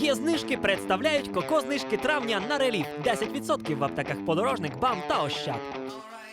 Є знижки представляють коко знижки травня на реліф. 10% в аптеках подорожник, бам та ощад.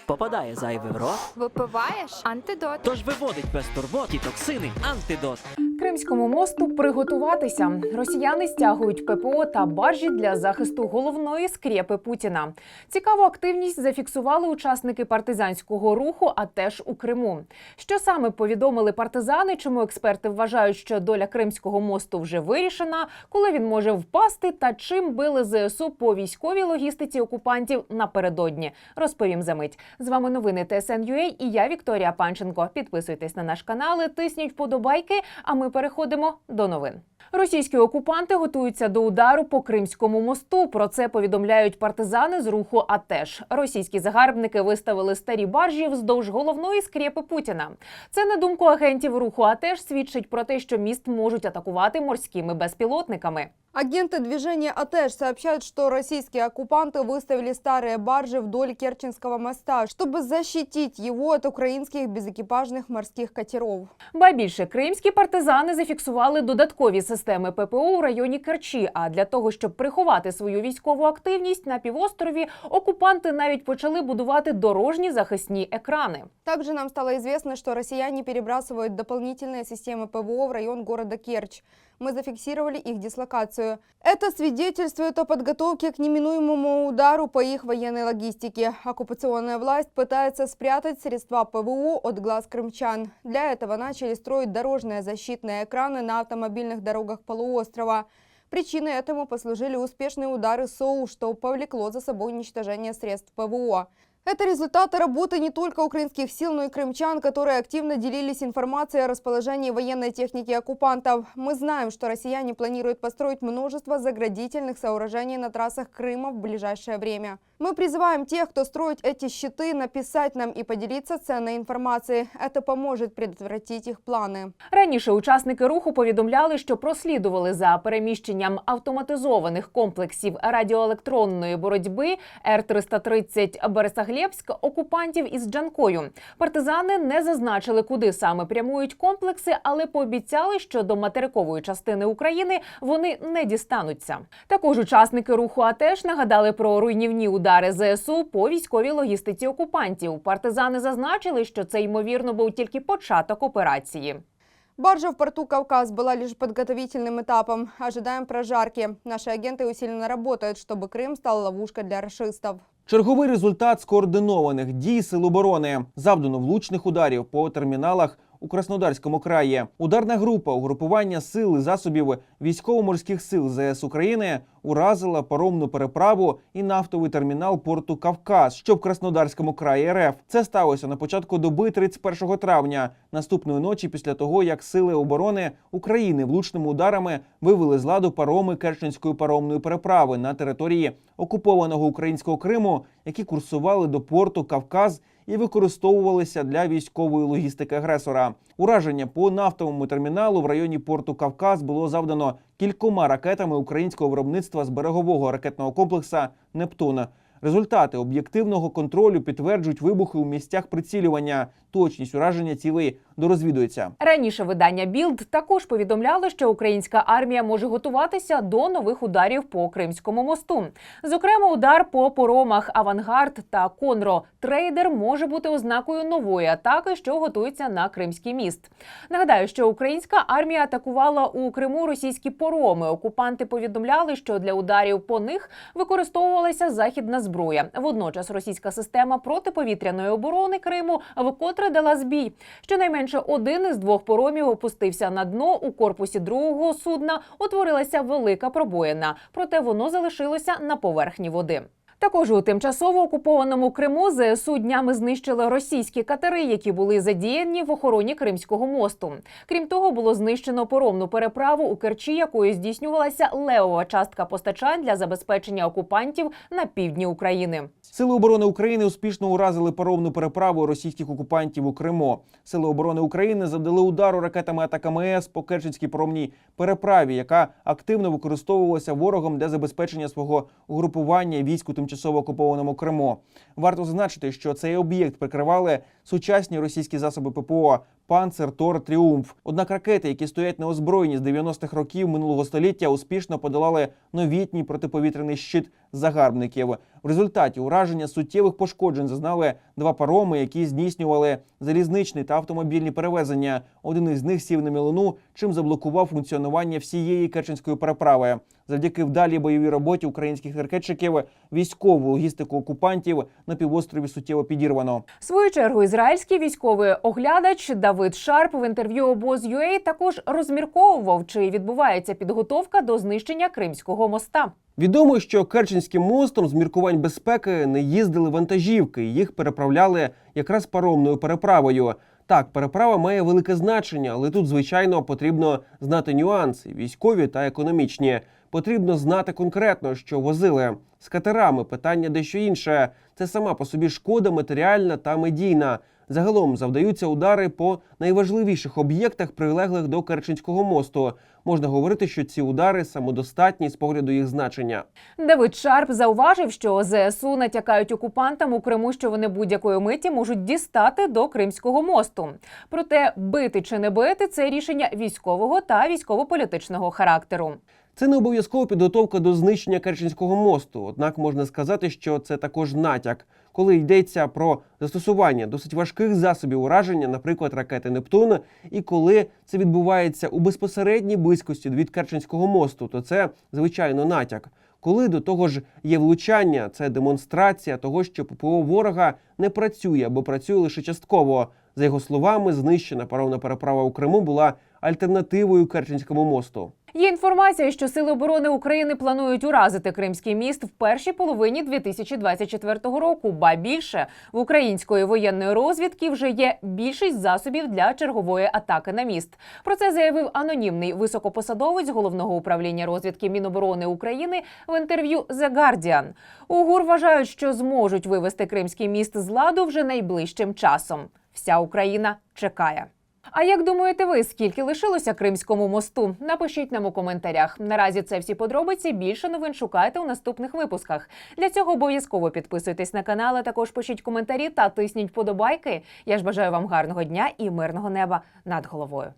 Попадає зайвий в рот, Випиваєш антидот. тож виводить без турбот і токсини антидот. Кримському мосту приготуватися. Росіяни стягують ППО та баржі для захисту головної скрєпи Путіна. Цікаву активність зафіксували учасники партизанського руху, а теж у Криму. Що саме повідомили партизани? Чому експерти вважають, що доля Кримського мосту вже вирішена, коли він може впасти, та чим били ЗСУ по військовій логістиці окупантів напередодні? Розповім за мить. З вами новини ТСН.UA і я Вікторія Панченко. Підписуйтесь на наш канал, тисніть вподобайки. А ми переходимо до новин. Російські окупанти готуються до удару по Кримському мосту. Про це повідомляють партизани з руху АТЕШ. Російські загарбники виставили старі баржі вздовж головної скрєпи Путіна. Це на думку агентів руху АТЕШ свідчить про те, що міст можуть атакувати морськими безпілотниками. Агенты движения «Атеш» сообщают, что российские оккупанты выставили старые баржи вдоль Керченского моста, чтобы защитить его от украинских безэкипажных морских катеров. Ба більше кримські партизани зафіксували додаткові системи ППО у районі Керчі. А для того, щоб приховати свою військову активність на півострові, окупанти навіть почали будувати дорожні захисні екрани. Также нам стало известно, что россияне перебрасывают дополнительные системы ПВО в район города Керчь. Мы зафиксировали их дислокацию. Это свидетельствует о подготовке к неминуемому удару по их военной логистике. Оккупационная власть пытается спрятать средства ПВО от глаз крымчан. Для этого начали строить дорожные защитные экраны на автомобильных дорогах полуострова. Причиной этому послужили успешные удары СОУ, что повлекло за собой уничтожение средств ПВО. Это результаты работы не только украинских сил, но и крымчан, которые активно делились информацией о расположении военной техники оккупантов. Мы знаем, что россияне планируют построить множество заградительных сооружений на трассах Крыма в ближайшее время. Мы призываем тех, кто строит эти щиты, написать нам и поделиться ценной информацией. Это поможет предотвратить их планы. Раніше учасники руху повідомляли, що прослідували за переміщенням автоматизованих комплексів радіоелектронної боротьби Р-330 Бересаглєбськ окупантів із Джанкою. Партизани не зазначили, куди саме прямують комплекси, але пообіцяли, що до материкової частини України вони не дістануться. Також учасники руху АТЕШ нагадали про руйнівні удари ЗСУ по військовій логістиці окупантів. Партизани зазначили, що це ймовірно був тільки початок операції. Баржа в порту «Кавказ» была лишь подготовительным этапом. Ожидаем прожарки. Наши агенты усиленно работают, чтобы Крым стал ловушкой для расистов. Черговий результат скоординованих дій сил оборони завдано влучних ударів по терміналах у Краснодарському краї. Ударна група угрупування сил і засобів військово-морських сил ЗС України уразила паромну переправу і нафтовий термінал порту Кавказ, що в Краснодарському краї РФ. Це сталося на початку доби 31 травня, наступної ночі після того, як сили оборони України влучними ударами вивели з ладу пароми Керченської паромної переправи на території окупованого українського Криму, які курсували до порту Кавказ і використовувалися для військової логістики агресора. Ураження по нафтовому терміналу в районі порту Кавказ було завдано кількома ракетами українського виробництва з берегового ракетного комплекса Нептуна. Результати об'єктивного контролю підтверджують вибухи у місцях прицілювання. Точність ураження цілей дорозвідується. Раніше видання Білд також повідомляло, що українська армія може готуватися до нових ударів по Кримському мосту. Зокрема, удар по поромах Авангард та Конро Трейдер може бути ознакою нової атаки, що готується на Кримський міст. Нагадаю, що українська армія атакувала у Криму російські пороми. Окупанти повідомляли, що для ударів по них використовувалася західна зброя. Водночас російська система протиповітряної оборони Криму вкотре дала збій. Щонайменше один із двох поромів опустився на дно у корпусі другого судна. Утворилася велика пробоїна, проте воно залишилося на поверхні води. Також у тимчасово окупованому Криму ЗСУ днями знищили російські катери, які були задіяні в охороні Кримського мосту. Крім того, було знищено поромну переправу у Керчі, якою здійснювалася левова частка постачань для забезпечення окупантів на півдні України. Сили оборони України успішно уразили паромну переправу російських окупантів у Криму. Сили оборони України завдали удару ракетами атаками по Керченській паромній переправі, яка активно використовувалася ворогом для забезпечення свого угрупування військ у тимчасово окупованому Криму. Варто зазначити, що цей об'єкт прикривали сучасні російські засоби ППО. Панцер Тор Тріумф. Однак ракети, які стоять на озброєнні з 90-х років минулого століття, успішно подолали новітній протиповітряний щит загарбників. В результаті ураження суттєвих пошкоджень зазнали два пароми, які здійснювали залізничні та автомобільні перевезення. Один із них сів на мілину, чим заблокував функціонування всієї Керченської переправи. Завдяки вдалій бойовій роботі українських ракетчиків військову логістику окупантів на півострові суттєво підірвано. В свою чергу ізраїльський військовий оглядач Давид Шарп в інтерв'ю обоз.UA також розмірковував, чи відбувається підготовка до знищення Кримського моста. Відомо, що Керченським мостом з міркувань безпеки не їздили вантажівки, їх переправляли якраз паромною переправою. Так, переправа має велике значення, але тут, звичайно, потрібно знати нюанси військові та економічні. Потрібно знати конкретно, що возили з катерами. Питання дещо інше. Це сама по собі шкода матеріальна та медійна. Загалом завдаються удари по найважливіших об'єктах, прилеглих до Керченського мосту. Можна говорити, що ці удари самодостатні з погляду їх значення. Давид Шарп зауважив, що ЗСУ натякають окупантам у Криму, що вони будь-якої миті можуть дістати до Кримського мосту. Проте бити чи не бити це рішення військового та військово-політичного характеру. Це не обов'язкова підготовка до знищення Керченського мосту. Однак можна сказати, що це також натяк, коли йдеться про застосування досить важких засобів ураження, наприклад, ракети Нептун, і коли це відбувається у безпосередній близькості від Керченського мосту, то це звичайно натяк. Коли до того ж є влучання, це демонстрація того, що ППО ворога не працює або працює лише частково. За його словами, знищена паромна переправа у Криму була альтернативою Керченському мосту. Є інформація, що сили оборони України планують уразити Кримський міст в першій половині 2024 року. Ба більше в української воєнної розвідки вже є більшість засобів для чергової атаки на міст. Про це заявив анонімний високопосадовець головного управління розвідки Міноборони України в інтерв'ю The Guardian. У ГУР вважають, що зможуть вивести Кримський міст з ладу вже найближчим часом. Вся Україна чекає. А як думаєте ви, скільки лишилося Кримському мосту? Напишіть нам у коментарях. Наразі це всі подробиці. Більше новин шукайте у наступних випусках. Для цього обов'язково підписуйтесь на канал, а також пишіть коментарі та тисніть подобайки. Я ж бажаю вам гарного дня і мирного неба над головою.